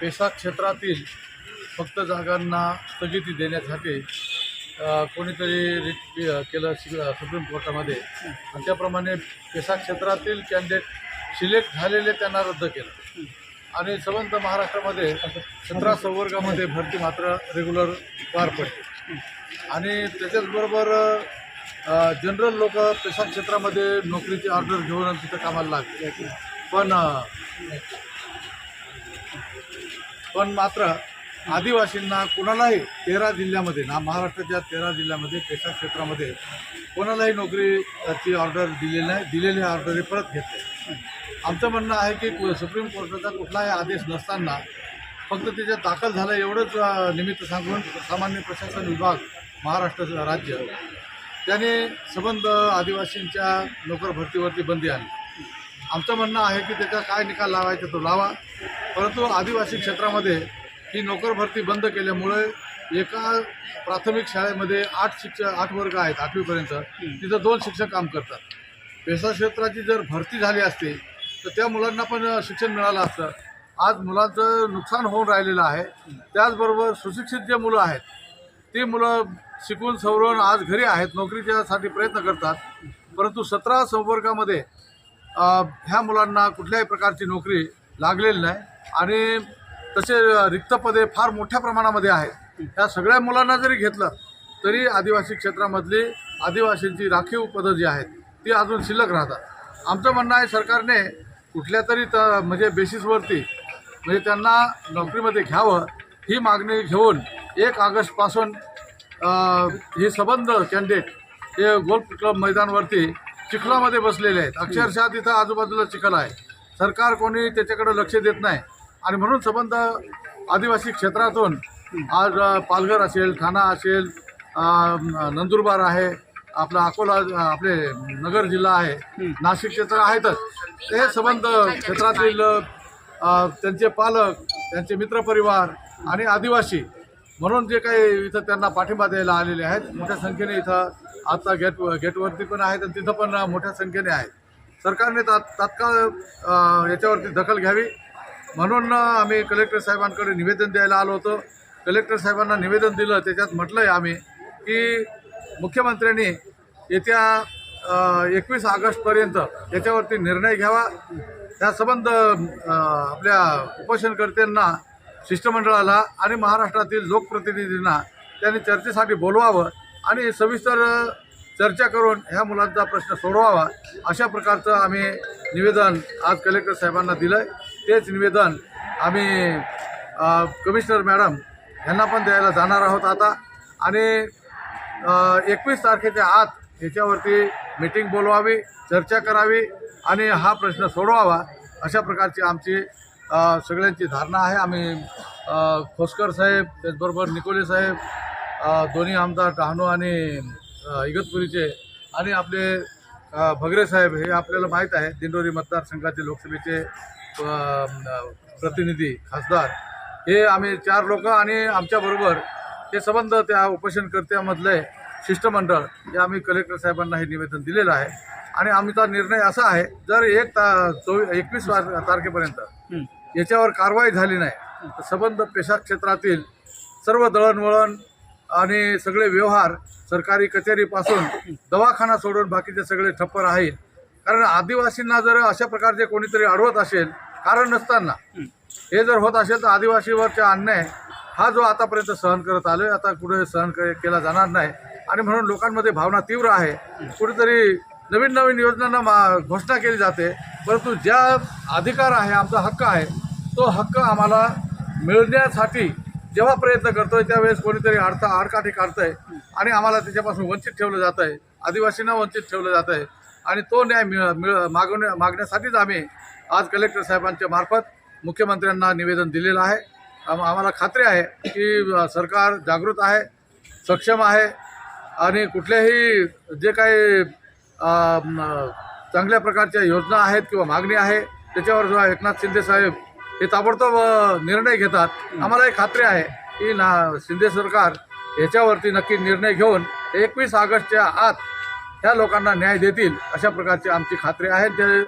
PESA क्षेत्रातील फक्त जागांना स्थगिती देण्यासाठी कोणीतरी रिट केलं शि सुप्रीम कोर्टामध्ये. आणि त्याप्रमाणे पेसा क्षेत्रातील कॅन्डिडेट सिलेक्ट झालेले त्यांना रद्द केलं. आणि संबंध महाराष्ट्रामध्ये सतरा संवर्गामध्ये भरती मात्र रेग्युलर पार पडते आणि त्याच्याचबरोबर जनरल लोक पेशा क्षेत्रामध्ये नोकरीची ऑर्डर घेऊन तिथं कामाला लागते पण पण मात्र आदिवासींना कोणालाही तेरा जिल्ह्यामध्ये ना महाराष्ट्राच्या तेरा जिल्ह्यामध्ये पेशा क्षेत्रामध्ये कोणालाही नोकरीची ऑर्डर दिलेली नाही दिलेली ऑर्डर परत घेतले. आमचं म्हणणं आहे की सुप्रीम कोर्टाचा कुठलाही आदेश नसताना फक्त त्याच्यात दाखल झालं एवढंच निमित्त सांगून सामान्य प्रशासन विभाग महाराष्ट्र राज्य त्याने संबंध आदिवासींच्या नोकर भरतीवरती बंदी आणली. आमचं म्हणणं आहे की त्याचा काय निकाल लावायचा तो लावा. परंतु आदिवासी क्षेत्रामध्ये ही नोकर भरती बंद केल्यामुळे एका प्राथमिक शाळेमध्ये आठ शिक्षक आठ वर्ग आहेत आठवीपर्यंत. तिथं दोन शिक्षक काम करतात. पेसा क्षेत्राची जर भरती झाली असती तर त्या मुलांना पण शिक्षण मिळालं असतं. आज मुलांचं नुकसान होऊन राहिलेलं आहे. त्याचबरोबर सुशिक्षित जे मुलं आहेत ती मुलं शिकून सवरून आज घरी आहेत नोकरीच्यासाठी प्रयत्न करतात. परंतु सतरा संवर्गामध्ये ह्या मुलांना कुठल्याही प्रकारची नोकरी लागलेली नाही. आणि तसे रिक्त पदे फार मोठ्या प्रमाणामध्ये आहेत. ह्या सगळ्या मुलांना जरी घेतलं तरी आदिवासी क्षेत्रामधली आदिवासींची राखीव पदं जी आहेत ती अजून शिल्लक राहतात. आमचं म्हणणं आहे सरकारने कुठल्या तरी त म्हणजे बेसिसवरती म्हणजे त्यांना नोकरीमध्ये घ्यावं ही मागणी घेऊन एक ऑगस्टपासून हे संबंध कॅन्डिडेट हे गोल्फ क्लब मैदानवरती चिखलामध्ये बसलेले आहेत. अक्षरशः तिथं आजूबाजूला चिखल आहे. सरकार कोणी त्याच्याकडे लक्ष देत नाही. आणि म्हणून संबंध आदिवासी क्षेत्रातून आज पालघर असेल ठाणा असेल नंदुरबार आहे आपला अकोला आपले नगर जिल्हा आहे नाशिक क्षेत्र आहेतच. हे संबंध क्षेत्रातील त्यांचे पालक त्यांचे मित्रपरिवार आणि आदिवासी म्हणून जे काही इथं त्यांना पाठिंबा द्यायला आलेले आहेत मोठ्या संख्येने इथं आता गेट गेटवरती पण आहेत आणि तिथं पण मोठ्या संख्येने आहेत. सरकारने ता तात्काळ याच्यावरती दखल घ्यावी. म्हणून आम्ही कलेक्टर साहेबांकडे निवेदन द्यायला आलो होतो. कलेक्टर साहेबांना निवेदन दिलं. त्याच्यात म्हटलं आहे आम्ही की मुख्यमंत्र्यांनी येत्या एकवीस ऑगस्टपर्यंत याच्यावरती निर्णय घ्यावा. त्या संबंध आपल्या उपोषणकर्त्यांना शिष्टमंडळाला आणि महाराष्ट्रातील लोकप्रतिनिधींना त्यांनी चर्चेसाठी बोलवावं आणि सविस्तर चर्चा करून ह्या मुलांचा प्रश्न सोडवावा अशा प्रकारचं आम्ही निवेदन आज कलेक्टर साहेबांना दिलं आहे तेच निवेदन आम्ही कमिशनर मॅडम यांना पण द्यायला जाणार आहोत आता. आणि एकवीस तारखेच्या आत याच्यावरती मीटिंग बोलवावी चर्चा करावी आणि हा प्रश्न सोडवावा अशा प्रकारची आमची सगळ्यांची धारणा आहे. आम्ही खोसकर साहेब त्याचबरोबर निकोले साहेब दोन्ही आमदार डहाणू आणि इगतपुरीचे आणि आपले भगरे साहेब हे आपल्याला माहीत आहे दिंडोरी मतदारसंघाचे लोकसभेचे प्रतिनिधी खासदार. हे आम्ही चार लोक आणि आमच्याबरोबर हे संबंध त्या उपोषणकर्त्यामधले शिष्टमंडळ हे आम्ही कलेक्टर साहेबांना हे निवेदन दिलेलं आहे. आणि आमचा निर्णय असा आहे जर एक ता चोवी एकवीस तारखेपर्यंत याच्यावर कारवाई झाली नाही तर संबंध पेशा क्षेत्रातील सर्व दळणवळण आणि सगळे व्यवहार सरकारी कचेरीपासून दवाखाना सोडून बाकीचे सगळे ठप्प राहील कारण आदिवासींना जर अशा प्रकारचे कोणीतरी अडवत असेल कारण नसताना हे जर होत असेल तर आदिवासीवरचा अन्याय हा जो आतापर्यंत सहन करत आलो आहे आता कुठे सहन केला जाणार नाही. आणि म्हणून लोकांमध्ये भावना तीव्र आहे. कुठेतरी नवीन नवीन योजनांना मा घोषणा केली जाते. परंतु ज्या अधिकार आहे आमचा हक्क आहे तो हक्क आम्हाला मिळण्यासाठी जेव्हा प्रयत्न करतोय त्यावेळेस कोणीतरी अडथा आडकाठी काढतंय आणि आम्हाला त्याच्यापासून वंचित ठेवलं जात आहे आदिवासींना वंचित ठेवलं जात आहे आणि तो न्याय मिळ मिळ मागवण्या मागण्यासाठीच आम्ही आज कलेक्टर साहेबांच्या मार्फत मुख्यमंत्र्यांना निवेदन दिलेलं आहे. आम आम्हाला खात्री आहे की सरकार जागृत आहे सक्षम आहे आणि कुठल्याही जे काही चांगल्या प्रकारच्या योजना आहेत किंवा मागणी आहे त्याच्यावर जो एकनाथ शिंदे साहेब हे ताबडतोब निर्णय घेतात. आम्हाला एक खात्री आहे की ना शिंदे सरकार याच्यावरती नक्की निर्णय घेऊन एकवीस ऑगस्टच्या आत ह्या लोकांना न्याय देतील अशा प्रकारची आमची खात्री आहे. ते